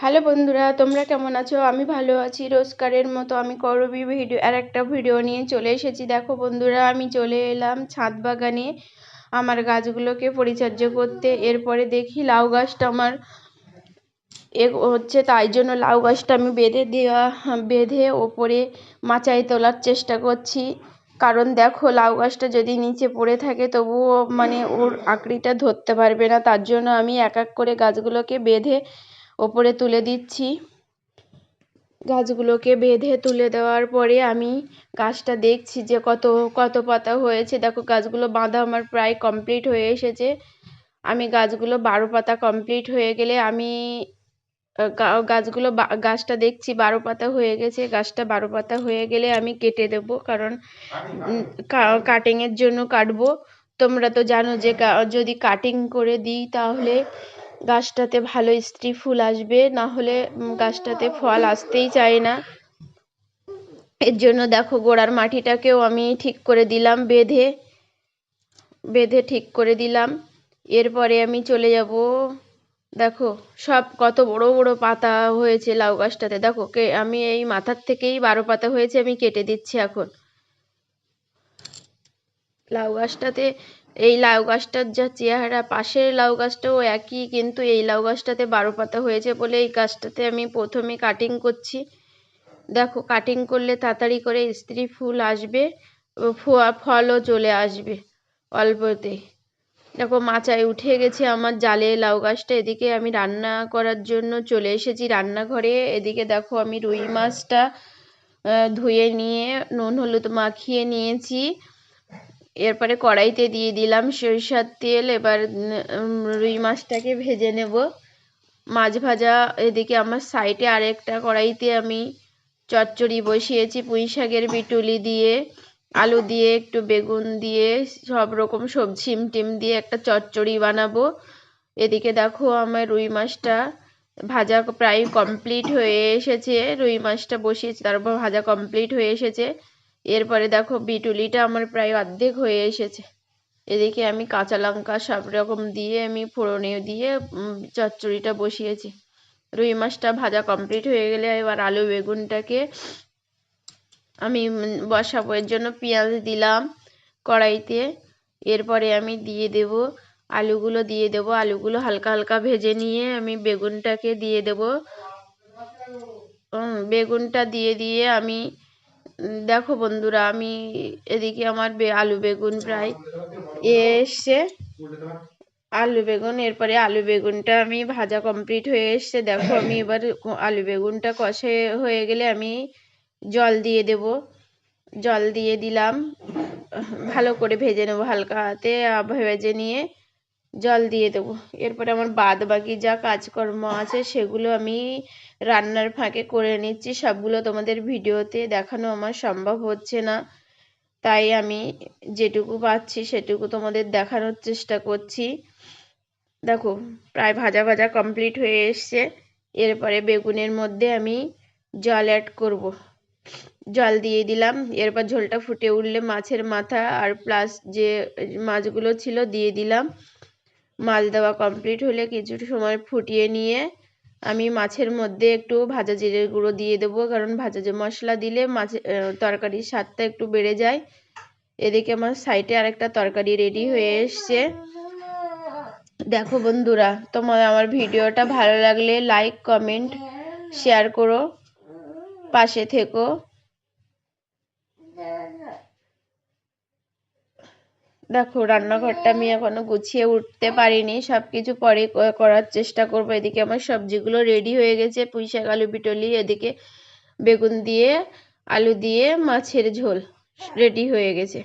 Hello বন্ধুরা, তোমরা কেমন আছো? আমি ভালো আছি। রোজকারের মতো আমি করবি ভিডিও, আর একটা ভিডিও নিয়ে চলে এসেছি। দেখো বন্ধুরা, আমি চলে এলাম ছাদ বাগানে আমার গাছগুলোকে পরিচর্যা করতে। এরপরে দেখি লাউ গাছটা আমার এ হচ্ছে, তাই জন্য লাউ গাছটা আমি বেঁধে দেওয়া, বেঁধে ওপরে মাচায় তোলার চেষ্টা করছি। কারণ দেখো, লাউ গাছটা যদি নিচে পড়ে থাকে, তবুও মানে ওর আঁকড়িটা ধরতে পারবে না। তার জন্য আমি এক এক করে গাছগুলোকে বেঁধে ওপরে তুলে দিচ্ছি। গাছগুলোকে বেঁধে তুলে দেওয়ার পরে আমি গাছটা দেখছি যে কত কত পাতা হয়েছে। দেখো, গাছগুলো বাঁধা আমার প্রায় কমপ্লিট হয়ে এসেছে। আমি গাছগুলো বারো পাতা কমপ্লিট হয়ে গেলে আমি গাছগুলো গাছটা দেখছি বারো পাতা হয়ে গেছে। গাছটা বারো পাতা হয়ে গেলে আমি কেটে দেবো কারণ কাটিংয়ের জন্য কাটবো। তোমরা তো জানো যে যদি কাটিং করে দিই তাহলে গাছটাতে ভালো স্ত্রী ফুল আসবে, না হলে গাছটাতে ফল আসতেই চায় না। এর জন্য দেখো গোড়ার মাটিটাকেও আমি ঠিক করে দিলাম, বেঁধে বেঁধে ঠিক করে দিলাম। এরপরে আমি চলে যাব, দেখো সব কত বড় বড় পাতা হয়েছে লাউ গাছটাতে। দেখো কে, আমি এই মাথার থেকেই বারো পাতা হয়েছে, আমি কেটে দিচ্ছি এখন। লাউ গাছটাতে, এই লাউ গাছটার যা চেহারা, পাশের লাউ গাছটাও একই, কিন্তু এই লাউ গাছটাতে বারো পাতা হয়েছে বলে এই গাছটাতে আমি প্রথমে কাটিং করছি। দেখো কাটিং করলে তাড়াতাড়ি করে স্ত্রী ফুল আসবে, ফোয়া, ফলও চলে আসবে অল্পতে। দেখো, মাচায় উঠে গেছে আমার জালে লাউ গাছটা, এদিকে আমি রান্না করার জন্য চলে এসেছি রান্নাঘরে। এদিকে দেখো, আমি রুই মাছটা ধুয়ে নিয়ে, নুন, হলুদ মাখিয়ে নিয়েছি। এরপরে কড়াইতে দিয়ে দিলাম সরিষার তেল, এবার রুই মাছটাকে ভেজে নেব। মাছ ভাজা এদিকে আমার সাইডে আরেকটা কড়াইতে আমি চচ্চড়ি বসিয়েছি, পুঁই শাকের বিটুলি দিয়ে, আলু দিয়ে, একটু বেগুন দিয়ে, সব রকম সবজি টিম দিয়ে একটা চচ্চড়ি বানাবো। এদিকে দেখো আমার রুই মাছটা ভাজা প্রায় কমপ্লিট হয়ে এসেছে, রুই মাছটা বসিয়েছি তারপর ভাজা কমপ্লিট হয়ে এসেছে। এরপরে দেখো বিটুলিটা আমার প্রায় অর্ধেক হয়ে এসেছে। এদিকে আমি কাঁচা লঙ্কা সব রকম দিয়ে আমি ফোড়নে দিয়ে চচ্চড়িটা বসিয়েছি। রুই মাছটা ভাজা কমপ্লিট হয়ে গেলে এবার আলু বেগুনটাকে আমি বসাবো। এর জন্য পেঁয়াজ দিলাম কড়াইতে। এরপরে আমি দিয়ে দেব আলুগুলো, দিয়ে দেব আলুগুলো হালকা হালকা ভেজে নিয়ে আমি বেগুনটাকে দিয়ে দেব। বেগুনটা দিয়ে দিয়ে আমি দেখো বন্ধুরা, আমি এদিকে আমার আলু বেগুন প্রায় এসছে আলু বেগুন, এরপরে আলু বেগুনটা আমি ভাজা কমপ্লিট হয়ে এসছে। দেখো, আমি এবার আলু বেগুনটা কষে হয়ে গেলে আমি জল দিয়ে দেব। জল দিয়ে দিলাম, ভালো করে ভেজে নেব হালকা হাতে ভেজে নিয়ে জল দিয়ে দেবো। এরপরে আমার বাদ বাকি যা কাজকর্ম আছে সেগুলো আমি রান্নার ফাঁকে করে নিচ্ছি। সবগুলো তোমাদের ভিডিওতে দেখানো আমার সম্ভব হচ্ছে না। তাই আমি যেটুকু পাচ্ছি সেটুকু তোমাদের দেখানোর চেষ্টা করছি। দেখো, প্রায় ভাজা ভাজা কমপ্লিট হয়ে এসছে। এরপরে বেগুনের মধ্যে আমি জল অ্যাড করব। জল দিয়ে দিলাম। এরপর ঝোলটা ফুটে উঠলে মাছের মাথা আর প্লাস যে মাছগুলো ছিল দিয়ে দিলাম। মাছ দেওয়া কমপ্লিট হলে কিছু সময় ফুটিয়ে নিয়ে আমি মাছের মধ্যে একটু ভাজা জিরের গুঁড়ো দিয়ে দেবো। কারণ ভাজা মশলা দিলে মাছের তরকারির স্বাদটা একটু বেড়ে যায়। এদিকে আমার সাইডে আরেকটা তরকারি রেডি হয়ে এসছে। দেখো বন্ধুরা তোমার আমার ভিডিওটা ভালো লাগলে লাইক কমেন্ট শেয়ার করো। পাশে থেকো। দেখো, রান্নাঘরটা আমি এখনও গুছিয়ে উঠতে পারিনি। সব কিছু পরে করার চেষ্টা করব। এদিকে আমার সবজিগুলো রেডি হয়ে গেছে, পুঁই শাক, আলু বিটলি এদিকে বেগুন দিয়ে, আলু দিয়ে, মাছের ঝোল রেডি হয়ে গেছে।